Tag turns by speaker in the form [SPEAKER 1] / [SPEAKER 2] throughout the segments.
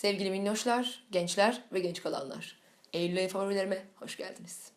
[SPEAKER 1] Sevgili minnoşlar, gençler ve genç kalanlar. Eylül ayı favorilerime hoş geldiniz.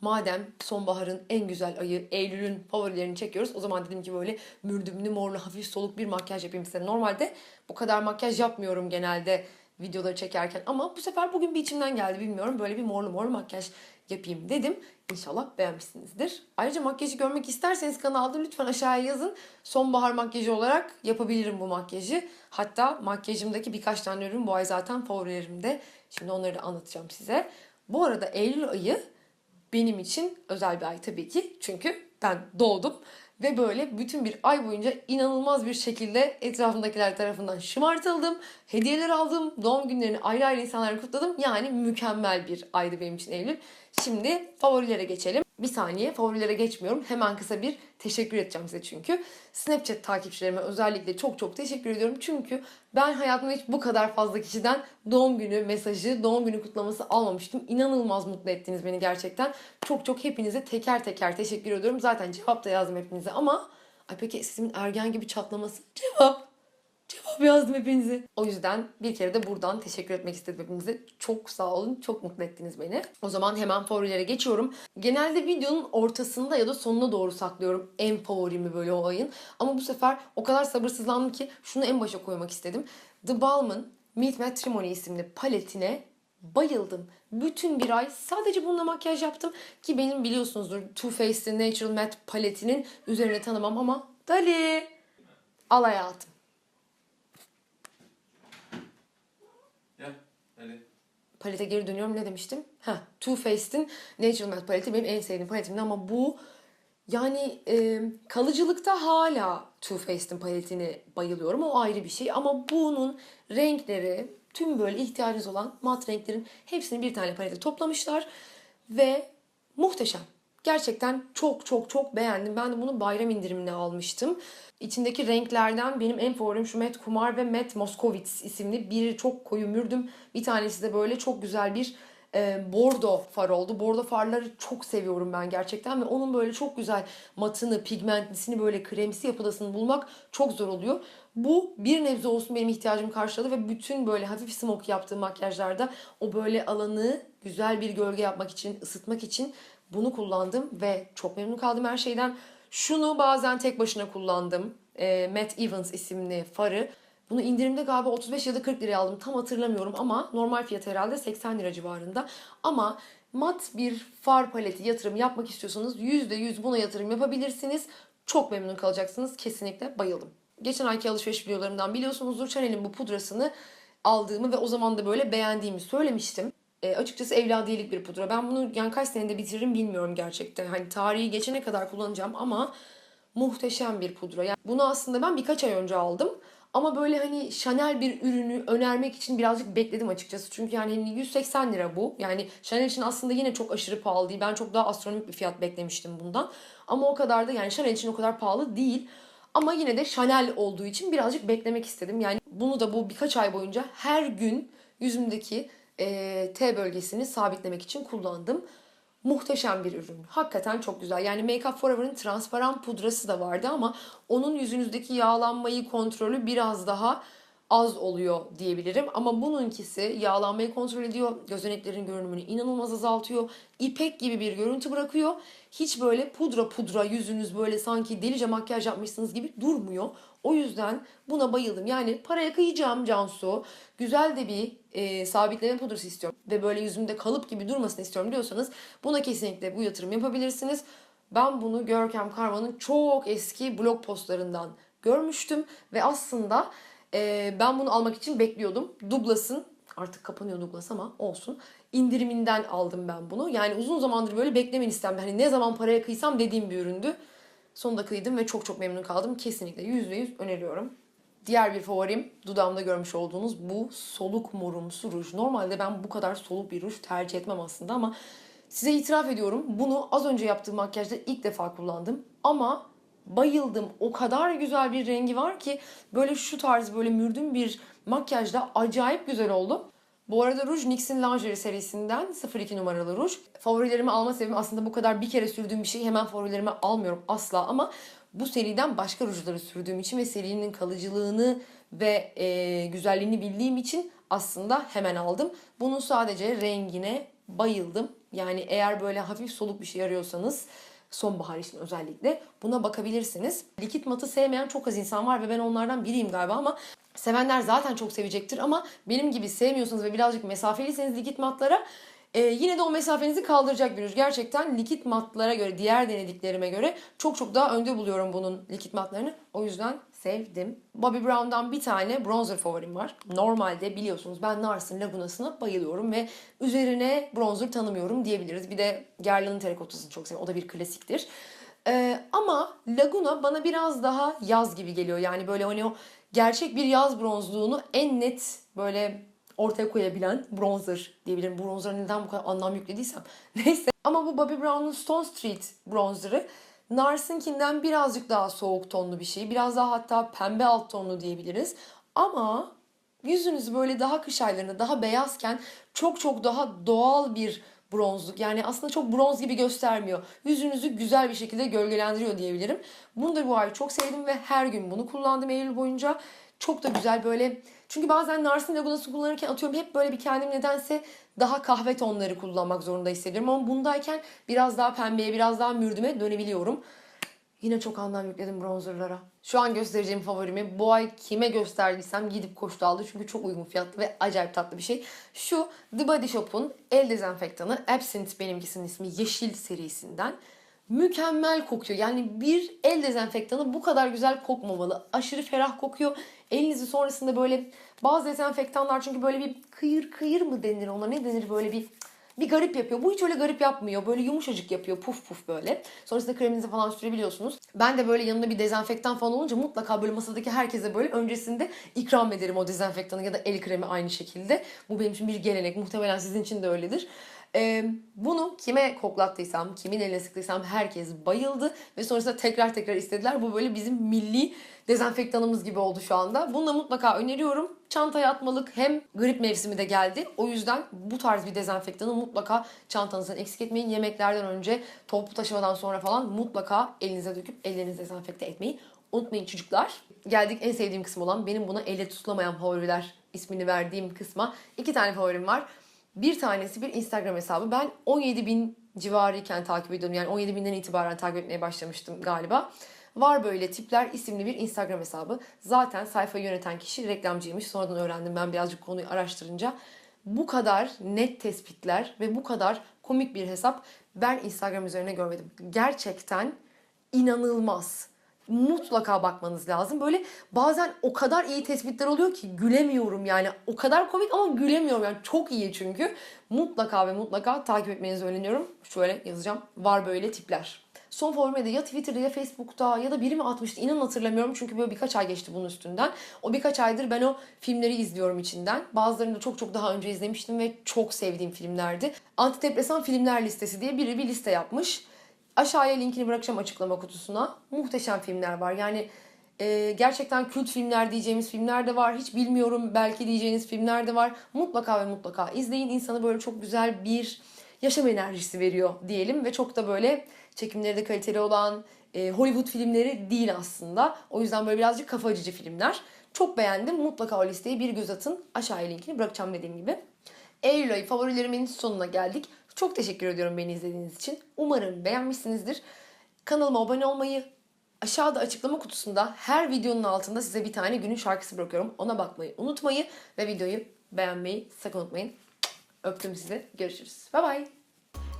[SPEAKER 1] Madem sonbaharın en güzel ayı Eylül'ün favorilerini çekiyoruz o zaman dedim ki böyle mürdümlü morlu hafif soluk bir makyaj yapayım size. Normalde bu kadar makyaj yapmıyorum genelde videoları çekerken ama bu sefer bugün bir içimden geldi bilmiyorum böyle bir morlu morlu makyaj yapayım dedim. İnşallah beğenmişsinizdir. Ayrıca makyajı görmek isterseniz kanalda lütfen aşağıya yazın. Sonbahar makyajı olarak yapabilirim bu makyajı. Hatta makyajımdaki birkaç tane ürün bu ay zaten favorilerimde. Şimdi onları da anlatacağım size. Bu arada Eylül ayı benim için özel bir ay tabii ki. Çünkü ben doğdum ve böyle bütün bir ay boyunca inanılmaz bir şekilde etrafımdakiler tarafından şımartıldım. Hediyeler aldım. Doğum günlerini ayrı ayrı insanlarla kutladım. Yani mükemmel bir aydı benim için Eylül. Şimdi favorilere geçelim. Bir saniye favorilere geçmiyorum. Hemen kısa bir teşekkür edeceğim size çünkü. Snapchat takipçilerime özellikle çok çok teşekkür ediyorum. Çünkü ben hayatımda hiç bu kadar fazla kişiden doğum günü mesajı, doğum günü kutlaması almamıştım. İnanılmaz mutlu ettiniz beni gerçekten. Çok çok hepinize teker teker teşekkür ediyorum. Zaten cevap da yazdım hepinize ama ay peki sesimin ergen gibi çatlaması cevap. Yazdım hepinize. O yüzden bir kere de buradan teşekkür etmek istedim hepinize. Çok sağ olun. Çok mutlu ettiniz beni. O zaman hemen favorilere geçiyorum. Genelde videonun ortasında ya da sonuna doğru saklıyorum en favorimi böyle o ayın. Ama bu sefer o kadar sabırsızlandım ki şunu en başa koymak istedim. The Balm'ın Meet Matrimony isimli paletine bayıldım. Bütün bir ay sadece bununla makyaj yaptım. Ki benim biliyorsunuzdur Too Faced'in Natural Matte paletinin üzerine tanımam ama Dali al hayatım.
[SPEAKER 2] Ya hadi.
[SPEAKER 1] palete geri dönüyorum ne demiştim? Ha, Too Faced'in Natural Matte paleti benim en sevdiğim paletimdi ama bu yani e, kalıcılıkta hala Too Faced'in paletini bayılıyorum. O ayrı bir şey ama bunun renkleri tüm böyle ihtiyacınız olan mat renklerin hepsini bir tane palete toplamışlar ve muhteşem. Gerçekten çok çok çok beğendim. Ben de bunu bayram indirimine almıştım. İçindeki renklerden benim en favorim şu Matte Kumar ve Matte Moskowitz isimli. Biri çok koyu mürdüm. Bir tanesi de böyle çok güzel bir e, bordo far oldu. Bordo farları çok seviyorum ben gerçekten ve onun böyle çok güzel matını, pigmentlisini böyle kremsi yapıdasını bulmak çok zor oluyor. Bu bir nebze olsun benim ihtiyacımı karşıladı ve bütün böyle hafif smoke yaptığım makyajlarda o böyle alanı güzel bir gölge yapmak için, ısıtmak için bunu kullandım ve çok memnun kaldım her şeyden. Şunu bazen tek başına kullandım. E, Matte Evans isimli farı. Bunu indirimde galiba 35 ya da 40 liraya aldım. Tam hatırlamıyorum ama normal fiyatı herhalde 80 lira civarında. Ama mat bir far paleti yatırım yapmak istiyorsanız %100 buna yatırım yapabilirsiniz. Çok memnun kalacaksınız. Kesinlikle bayıldım. Geçen ayki alışveriş videolarımdan biliyorsunuzdur. Chanel'in bu pudrasını aldığımı ve o zaman da böyle beğendiğimi söylemiştim. E, açıkçası evladiyelik bir pudra. Ben bunu yani kaç senede bitiririm bilmiyorum gerçekten. Hani tarihi geçene kadar kullanacağım ama muhteşem bir pudra. Yani bunu aslında ben birkaç ay önce aldım. Ama böyle hani Chanel bir ürünü önermek için birazcık bekledim açıkçası. Çünkü yani hani 180 lira bu. Yani Chanel için aslında yine çok aşırı pahalı değil. Ben çok daha astronomik bir fiyat beklemiştim bundan. Ama o kadar da yani Chanel için o kadar pahalı değil. Ama yine de Chanel olduğu için birazcık beklemek istedim. Yani bunu da bu birkaç ay boyunca her gün yüzümdeki e, T bölgesini sabitlemek için kullandım. Muhteşem bir ürün. Hakikaten çok güzel. Yani Make Up Forever'ın transparan pudrası da vardı ama onun yüzünüzdeki yağlanmayı kontrolü biraz daha az oluyor diyebilirim. Ama bununkisi yağlanmayı kontrol ediyor. Gözeneklerin görünümünü inanılmaz azaltıyor. İpek gibi bir görüntü bırakıyor. Hiç böyle pudra pudra yüzünüz böyle sanki delice makyaj yapmışsınız gibi durmuyor. O yüzden buna bayıldım. Yani paraya kıyacağım Cansu. Güzel de bir e, sabitleme pudrası istiyorum. Ve böyle yüzümde kalıp gibi durmasını istiyorum diyorsanız buna kesinlikle bu yatırım yapabilirsiniz. Ben bunu Görkem Karman'ın çok eski blog postlarından görmüştüm. Ve aslında e, ben bunu almak için bekliyordum. Douglas'ın artık kapanıyor Douglas ama olsun. indiriminden aldım ben bunu. Yani uzun zamandır böyle beklemen istemdi. Hani ne zaman paraya kıysam dediğim bir üründü. Sonunda kıydım ve çok çok memnun kaldım. Kesinlikle %100 öneriyorum. Diğer bir favorim dudağımda görmüş olduğunuz bu soluk morumsu ruj. Normalde ben bu kadar soluk bir ruj tercih etmem aslında ama size itiraf ediyorum. Bunu az önce yaptığım makyajda ilk defa kullandım. Ama bayıldım. O kadar güzel bir rengi var ki böyle şu tarz böyle mürdüm bir makyajda acayip güzel oldu. Bu arada ruj NYX'in Lingerie serisinden 02 numaralı ruj. Favorilerimi alma sebebim aslında bu kadar bir kere sürdüğüm bir şeyi hemen favorilerime almıyorum asla ama bu seriden başka rujları sürdüğüm için ve serinin kalıcılığını ve e, güzelliğini bildiğim için aslında hemen aldım. Bunun sadece rengine bayıldım. Yani eğer böyle hafif soluk bir şey arıyorsanız sonbahar için özellikle buna bakabilirsiniz. Likit matı sevmeyen çok az insan var ve ben onlardan biriyim galiba ama sevenler zaten çok sevecektir ama benim gibi sevmiyorsanız ve birazcık mesafeliyseniz likit matlara e, yine de o mesafenizi kaldıracak bir ürün. Gerçekten likit matlara göre, diğer denediklerime göre çok çok daha önde buluyorum bunun likit matlarını. O yüzden sevdim. Bobbi Brown'dan bir tane bronzer favorim var. Normalde biliyorsunuz ben Nars'ın Laguna'sına bayılıyorum ve üzerine bronzer tanımıyorum diyebiliriz. Bir de Guerlain'in terikottasını çok seviyorum. O da bir klasiktir. Ee, ama Laguna bana biraz daha yaz gibi geliyor. Yani böyle hani o gerçek bir yaz bronzluğunu en net böyle ortaya koyabilen bronzer diyebilirim. Bronzer'a neden bu kadar anlam yüklediysem. Neyse. Ama bu Bobbi Brown'un Stone Street bronzer'ı Nars'ınkinden birazcık daha soğuk tonlu bir şey. Biraz daha hatta pembe alt tonlu diyebiliriz. Ama yüzünüz böyle daha kış aylarında daha beyazken çok çok daha doğal bir bronzluk. Yani aslında çok bronz gibi göstermiyor. Yüzünüzü güzel bir şekilde gölgelendiriyor diyebilirim. Bunu da bu ay çok sevdim ve her gün bunu kullandım Eylül boyunca. Çok da güzel böyle çünkü bazen Nars'ın Laguna'sını kullanırken atıyorum hep böyle bir kendim nedense daha kahve tonları kullanmak zorunda hissediyorum. Ama bundayken biraz daha pembeye, biraz daha mürdüme dönebiliyorum. Yine çok anlam yükledim bronzerlara. Şu an göstereceğim favorimi bu ay kime gösterdiysem gidip koştu aldı. Çünkü çok uygun fiyatlı ve acayip tatlı bir şey. Şu The Body Shop'un el dezenfektanı Absinthe benimkisinin ismi Yeşil serisinden. Mükemmel kokuyor. Yani bir el dezenfektanı bu kadar güzel kokmamalı. Aşırı ferah kokuyor. Elinizi sonrasında böyle bazı dezenfektanlar çünkü böyle bir kıyır kıyır mı denir ona ne denir böyle bir bir garip yapıyor. Bu hiç öyle garip yapmıyor. Böyle yumuşacık yapıyor. Puf puf böyle. Sonrasında kreminizi falan sürebiliyorsunuz. Ben de böyle yanında bir dezenfektan falan olunca mutlaka böyle masadaki herkese böyle öncesinde ikram ederim o dezenfektanı ya da el kremi aynı şekilde. Bu benim için bir gelenek. Muhtemelen sizin için de öyledir. Ee, bunu kime koklattıysam, kimin eline sıktıysam herkes bayıldı ve sonrasında tekrar tekrar istediler. Bu böyle bizim milli dezenfektanımız gibi oldu şu anda. Bunu da mutlaka öneriyorum. Çantaya atmalık hem grip mevsimi de geldi. O yüzden bu tarz bir dezenfektanı mutlaka çantanızdan eksik etmeyin. Yemeklerden önce, toplu taşımadan sonra falan mutlaka elinize döküp ellerinizi dezenfekte etmeyi unutmayın çocuklar. Geldik en sevdiğim kısım olan benim buna elle tutulamayan favoriler ismini verdiğim kısma. İki tane favorim var. Bir tanesi bir Instagram hesabı. Ben 17 bin civarıyken takip ediyordum. Yani 17 binden itibaren takip etmeye başlamıştım galiba. Var böyle tipler isimli bir Instagram hesabı. Zaten sayfayı yöneten kişi reklamcıymış. Sonradan öğrendim ben birazcık konuyu araştırınca. Bu kadar net tespitler ve bu kadar komik bir hesap ben Instagram üzerine görmedim. Gerçekten inanılmaz. Mutlaka bakmanız lazım. Böyle bazen o kadar iyi tespitler oluyor ki gülemiyorum yani. O kadar komik ama gülemiyorum yani. Çok iyi çünkü. Mutlaka ve mutlaka takip etmenizi öneriyorum. Şöyle yazacağım. Var böyle tipler. Son formu da ya Twitter'da ya Facebook'ta ya da biri mi atmıştı inanın hatırlamıyorum. Çünkü böyle birkaç ay geçti bunun üstünden. O birkaç aydır ben o filmleri izliyorum içinden. Bazılarını da çok çok daha önce izlemiştim ve çok sevdiğim filmlerdi. Antidepresan filmler listesi diye biri bir liste yapmış. Aşağıya linkini bırakacağım açıklama kutusuna. Muhteşem filmler var. Yani e, gerçekten kült filmler diyeceğimiz filmler de var. Hiç bilmiyorum belki diyeceğiniz filmler de var. Mutlaka ve mutlaka izleyin. İnsanı böyle çok güzel bir yaşam enerjisi veriyor diyelim. Ve çok da böyle çekimleri de kaliteli olan e, Hollywood filmleri değil aslında. O yüzden böyle birazcık kafa açıcı filmler. Çok beğendim. Mutlaka o listeye bir göz atın. Aşağıya linkini bırakacağım dediğim gibi. Eylül ayı favorilerimin sonuna geldik. Çok teşekkür ediyorum beni izlediğiniz için. Umarım beğenmişsinizdir. Kanalıma abone olmayı, aşağıda açıklama kutusunda her videonun altında size bir tane günün şarkısı bırakıyorum. Ona bakmayı unutmayın ve videoyu beğenmeyi sakın unutmayın. Öptüm sizi. Görüşürüz. Bye bye.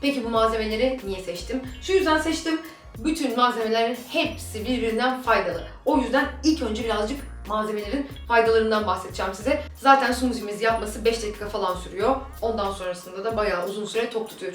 [SPEAKER 1] Peki bu malzemeleri niye seçtim? Şu yüzden seçtim. Bütün malzemelerin hepsi birbirinden faydalı. O yüzden ilk önce birazcık malzemelerin faydalarından bahsedeceğim size. Zaten smoothie'mizi yapması 5 dakika falan sürüyor. Ondan sonrasında da bayağı uzun süre tok tutuyor.